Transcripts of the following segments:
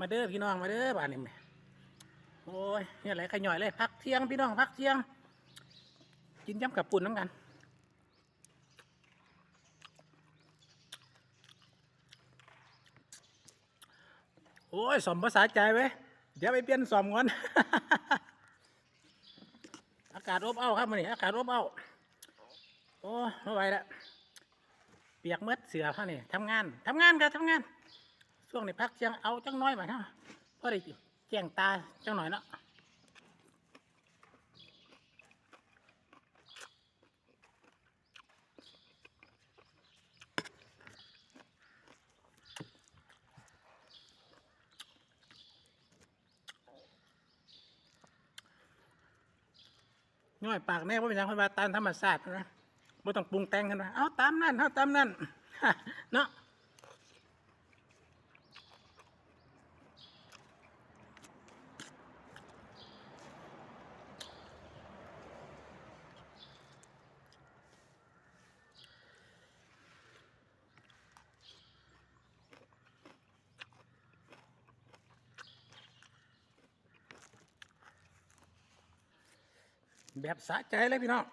มาเด้อพี่น้องมาเด้อบ้านนี้แม่โอ้ยเนี่ยอะไรขย่อยเลยพักเที่ยงพี่น้องพักเที่ยง กินยำกับปุ่นน้ำกันโอ้ยสมภาษาใจไว้เดี๋ยวไปเปลี่ยนสอมก่อนอากาศอบอ้าวครับมันนี่อากาศอบอ้าวโอ้ไม่ไหวแล้วเปียกเมืดเสือพ่อนี่ทำงานทำงานกันทำงาน ช่วงนี้พักเชียงเอาจังน้อยมาเนาะพอได้แจ้งตาจังหน่อยเนาะน้อยปากแน่ว่าเป็นยังคนว่าตามธรรมชาตินะไม่ต้องปรุงแต่งกันนะเอาตามนั่นเอาตามนั่นเนาะ แบบสะใจเลยพี่น้อง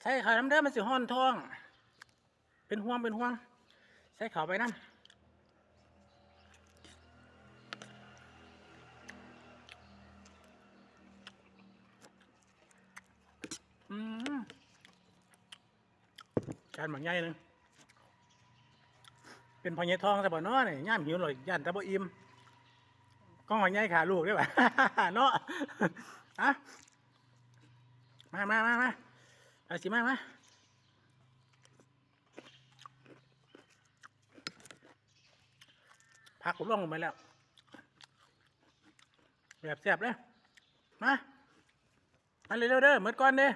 ใส่ขาวน้ำเด้อมันสิห้อนท้อง เป็นห่วงเป็นห่วง ใส่ขาวไปน้ำอืมจานหมักใหญ่หนึงเป็นพอใหญ่ทองแต่บ่เนาะนี่ย่ามหิวเลยย่านแต่บ่อิ่มก้องหอยใหญ่ขาลูกได้ป่ะเนาะอะ มามามามาเอาสิมามาพักผมลงลงไปแล้ว แบบแซ่บเลยมามาเร็วๆเด้อเหมือนก่อนเด้อ